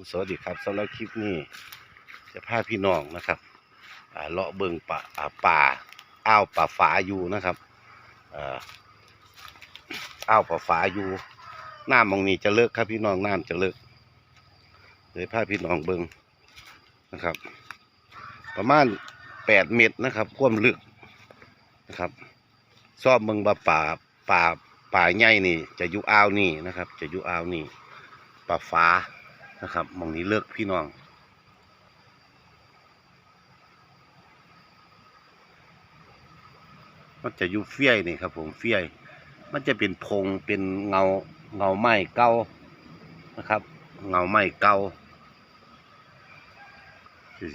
ผมสวัสดีครับสำหรับคลิปนี้ จะพาพี่น้องนะครับเลาะเบิงป่าป่าอ้าวป่าฝาอยู่นะครับอ้าวป่าฝาอยู่น้ำมองนี้จะเลิกครับพี่น้องน้ำจะเลิกเลยพาพี่น้องเบิงนะครับ ประมาณแปดเมตรนะครับความลึกนะครับซอบเบิงว่าป่าป่าป่าใหญ่นี่ จะอยู่อ่าวนี่นะครับ จะอยู่อ่าวนี่ป่าฟ้า นะครับมองนี้เลิกพี่น้อง มันจะอยู่เฟี้ยนี่ครับ ผมเฟี้ยมันจะเป็นพงเป็นเงาเงาไม้เก่านะครับ เงาไม้เก่า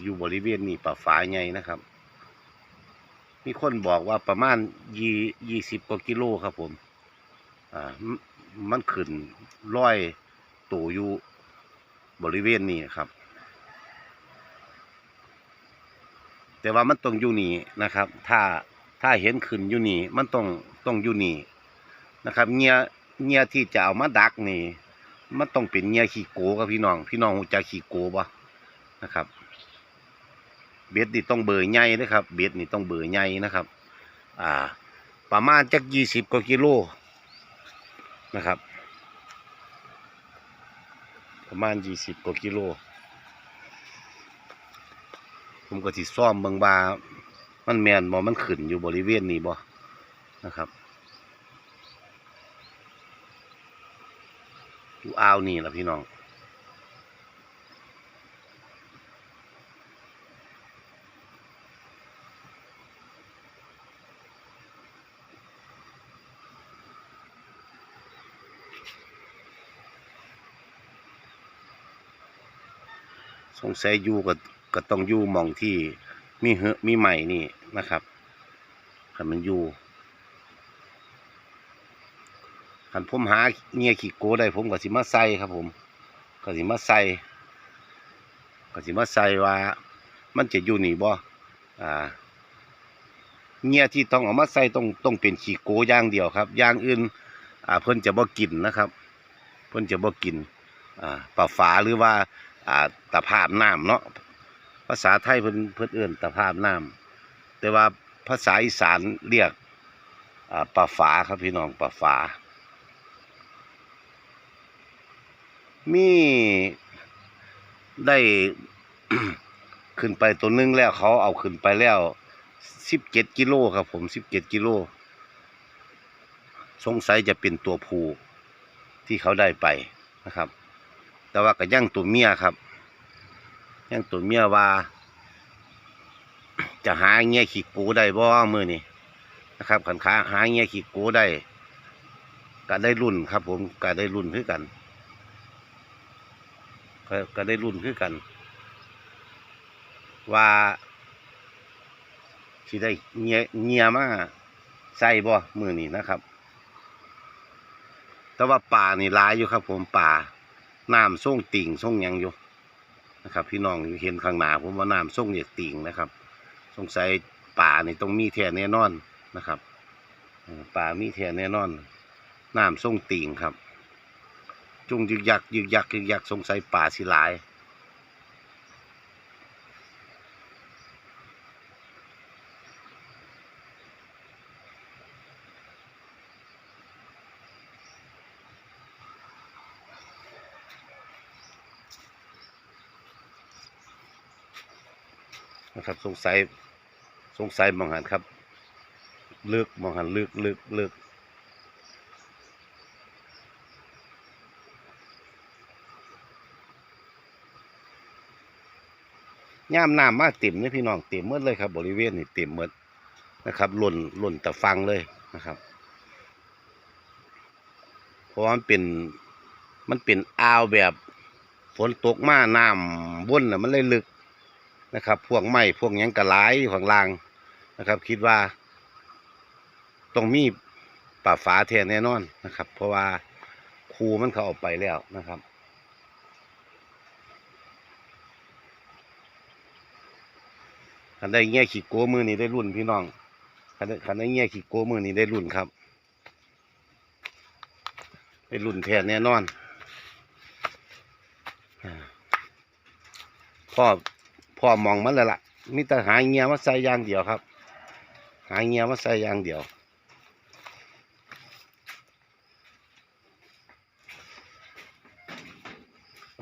อยู่บริเวณนี้ป่าฟ้าใหญ่นะครับ มีคนบอกว่าประมาณยี่ยี่สิบกว่ากิโลครับผม อ่า มันมันขึ้นร้อยตัวอยู่ บริเวณนี้ครับ แต่ว่ามันต้องอยู่นี่นะครับ ถ้าถ้าเห็นขึ้นอยู่นี่มันต้องต้องอยู่นี่นะครับเงียเงียที่จะเอามาดักนี่ มันต้องเป็นเงียขี้โกครับพี่น้อง พี่น้องหูจักขี้โกบ่นะครับ เบ็ดนี่ต้องเบอร์ใหญ่นะครับ เบ็ดนี่ต้องเบอร์ใหญ่นะครับ อ่า ประมาณจักยี่สิบกว่ากิโลนะครับ ประมาณยี่สิบกว่ากิโล ผมก็สิซ่อมเบิงบ่ามันแมนบอมันขึ้นอยู่บริเวณนี้บ่นะครับอยู่อ่าวนี่แหละพี่น้อง งสัยอยู่ก็ก็ต้องอยู่มองที่มีเหอะมีใหม่นี่นะครับคันมันอยู่คันผมหาเงียขี้โกได้ผมก็สิมาใส่ครับ ผมก็สิมาใส่ก็สิมาใส่ว่า มันจะอยู่นี่บ่อ่าเงียที่ต้องเอามาใส่ต้องต้องเป็นขี้โกอย่างเดียวครับอย่างอื่นอ่าเพิ่นจะบ่กินนะครับ เพิ่นจะบ่กินอ่าปลาฝาหรือว่า อ่าตะภาพน้ำเนาะภาษาไทยเพิ่นเพิ่นเอื้นตะภาพน้ำแต่ว่าภาษาอีสานเรียกอ่าปลาฝาครับพี่น้องปลาฝา มีได้ขึ้นไปตัวหนึงแล้วเขาเอาขึ้นไปแล้วสิบเจ็ดกิโลครับผมสิบเจ็ดกิโลสงสัยจะเป็นตัวผูที่เขาได้ไปนะครับ แต่ว่าก็ยังตัวเมียครับยังตัวเมียว่า จะหาเงี้ยขี้กูได้บ่มือนี่นะครับขันขาหาเงี้ยขี้กูได้ก็ได้รุ่นครับ ผมก็ได้รุ่นคือกันก็ได้รุ่นคือกัน ว่าสิได้เงี้ยเงี้ยมาใส่บ่มือนี่นะครับ แต่ว่าป่านี่หลายอยู่ครับ ผมป่า น้ำส่งติ่งส่งยังอยู่นะครับ พี่น้องเห็นข้างหน้าผมว่าน้ำส่งเนี่ยติ่งนะครับ สงสัยป่านี่ต้องมีแท้แน่นอนนะครับป่ามีแท้แน่นอนน้ำส่งติ่งครับ จุงยึกยักยึกยักยึกยักสงสัยป่าสิหลาย นะครับ สงสัยสงสัยมองหันครับลึกมองหันลึกลึกลึกย่ามน้ำมาเต็มเลยพี่น้องเต็มหมดเลยครับ บริเวณนี่เต็มหมดนะครับหล่นหล่นแต่ฟังเลยนะครับ เพราะว่ามันเป็นมันเป็นอ่าวแบบ ฝนตกมาน้ำวนน่ะมันเลยลึก นะครับ พวกไม้พวกยังกระหลายอยู่ข้างล่างนะครับ คิดว่าต้องมีป่าฝาแทนแน่นอนนะครับ เพราะว่าครูมันเขาออกไปแล้วนะครับคันได้เงี้ยขีดโก้มือนี้ได้รุ่นพี่น้องคันได้คันได้เงี้ยขีดโก้มือนี้ได้รุ่นครับ ได้รุ่นแทนแน่นอนพ่อ พ่อมองมันแล้วล่ะมีแต่หาเงียมาใส่อย่างเดียวครับ หาเงียมาใส่อย่างเดียว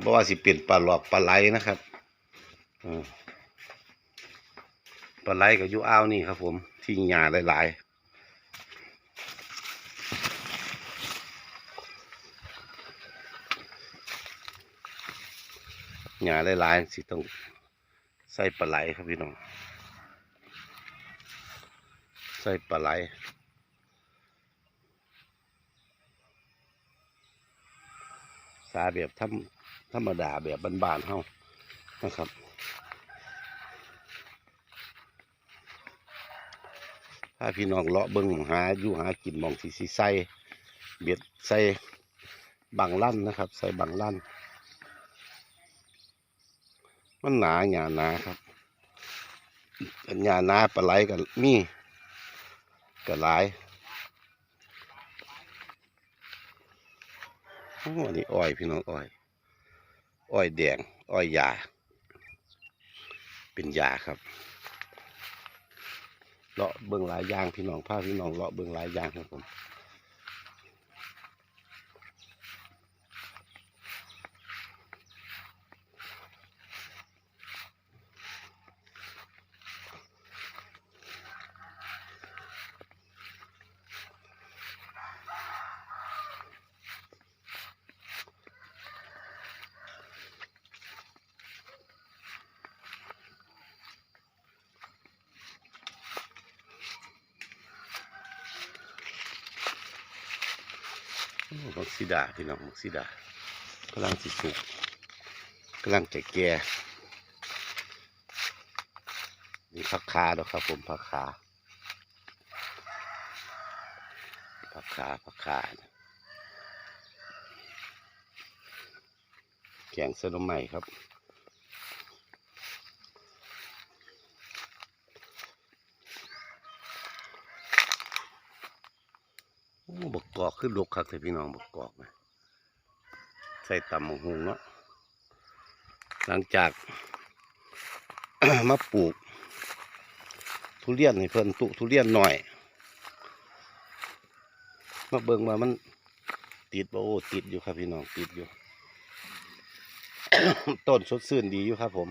บ่ว่าสิเป็นปลาหลอกปลาไหลนะครับอืมปลาไหลกับยูอ่าวนี่ครับ ผมที่หญ้าหลายๆหญ้าหลายๆสิต้อง ใส่ปลาไหลครับพี่น้องใส่ปลาไหลสาแบบธรรมธรรมดาแบบบานๆเฮานะครับถ้าพี่น้องเลาะเบิ่งหาอยู่หากินมองที่สิใส่เบ็ดใส่บังลั่นนะครับ ใส่บังลั่น มันหนาหยาหนาครับอันหยาหนาปลาไหลกันมีก็หลายโอ้อันนี้อ้อยพี่น้องอ้อย อ้อยแดง อ้อยยา เป็นยาครับเลาะเบิ่งหลายยางพี่น้องพาพี่น้องเลาะเบิ่งหลายยางครับผม มักซิดาพี่น้องมักซิดากำลังสิสุกกำลังจะแก่นี่ผักคาดอกครับผมผักคาผักคาผักคาแกงเส้นใหม่ครับ โอ้บกกอก ขึ้นลกคักเลยพี่น้องบอกกอกนะใส่ตำมะฮุงเนาะหลังจาก มาปลูก ทุเรียนให้เพิ่นตุทุเรียนหน่อย มาเบิ่งว่ามันติดบ่โอ้ติดอยู่ครับพี่น้องติดอยู่ ต้นสดชื่นดีอยู่ครับ ผม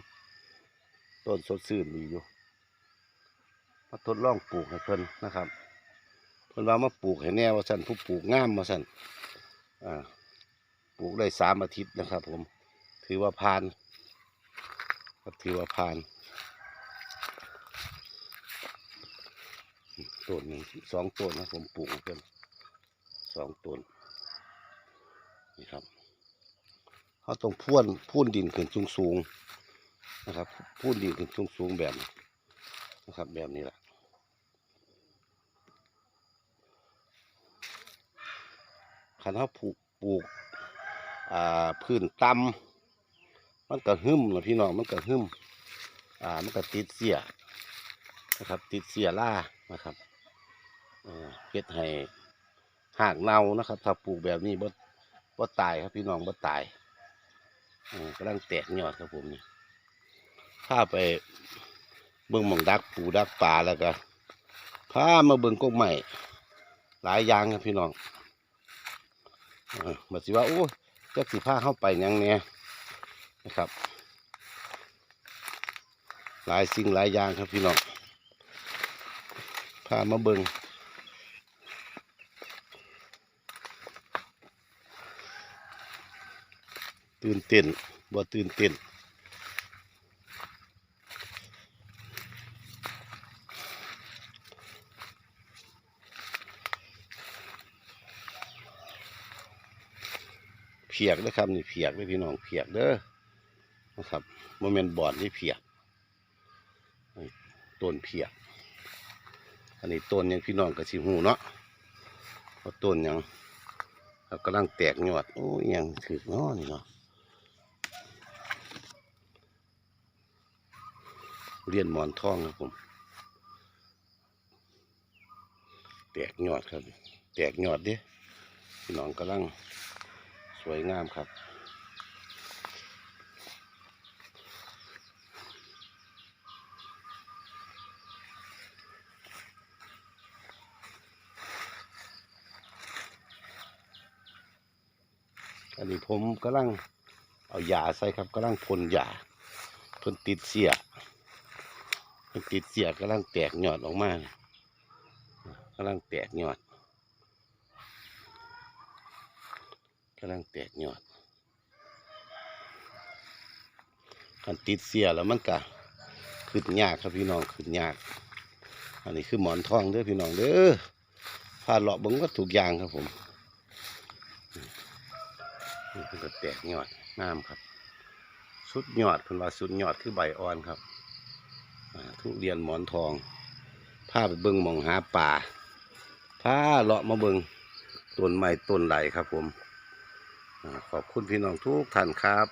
ต้นสดชื่นดีอยู่ มาทดลองปลูกให้เพิ่นนะครับ เพิ่นว่ามาปลูกให้แน่ว่าสั่นผู้ปลูกงามว่าสั่นอ่าปลูกได้สามอาทิตย์นะครับ ผม ถือว่าผ่านก็ถือว่าผ่านต้นหนึ่งสองต้นนะผมปลูกมาเป็นสองต้นนี่ครับเขาต้องพ่วนพ่นดินขึ้นสูงสูงนะครับพ่นดินขึ้นสูงสูงแบบนะครับ แบบนี้แหละ คันเขาปลูกปลูกอ่าพื้นต่ำมันก็หึมนะพี่น้องมันก็หึมอ่ามันก็ติดเสียนะครับ ติดเสียล่านะครับเอ่อเฮ็ดให้หากเน่านะครับ ถ้าปลูกแบบนี้บ่บ่ตายครับพี่น้องบ่ตายออกำลังแตกยอดครับผมนี่ถ้าไปเบิ่งมองดักปูดักปลาแล้วก็พามาเบิ่งกกใหม่หลายอย่างครับพี่น้อง เออมาสิว่าโอ้จะสิพาเข้าไปยังเนี่ยนะครับ หลายสิ่งหลายอย่างครับพี่น้องผ้ามาเบิงตื่นเต้นบ่ตื่นเต้น พียกนะครับนี่เพียกเด้พี่น้องเพียกเด้อนะครับโมเมนต์บอดนี่เพียกต้นเพียก อันนี้ต้นยังพี่น้องก็สิหูเนาะว่าต้นยังเรากำลังแตกยอดโอ้ยยังถือเนาะนี่เนาะเรียนหมอนทองครับผม แตกยอดครับ แตกยอดเด้พี่น้องกำลัง สวยงามครับ อันนี้ผมกำลังเอาหยาใส่ครับกำลังพ่นยาพ่นติดเสียพ่นติดเสียกำลังแตกยอดออกมากำลังแตกยอด กำลังแตกยอดคันติดเสียแล้วมันก็ขึ้นยากครับพี่น้องขึ้นยาก อันนี้คือหมอนทองเด้อพี่น้องเด้อพาเลาะเบิ่งว่าถูกยางครับผมนี่คือแตกยอดงามครับ สุดยอดเพิ่นว่าสุดยอดคือใบอ่อนครับทุเรียนหมอนทองพาไปเบิ่งมองหาป่าพาเลาะมาเบิ่งต้นไม้ต้นไหลครับผม ขอบคุณพี่น้องทุกท่านครับ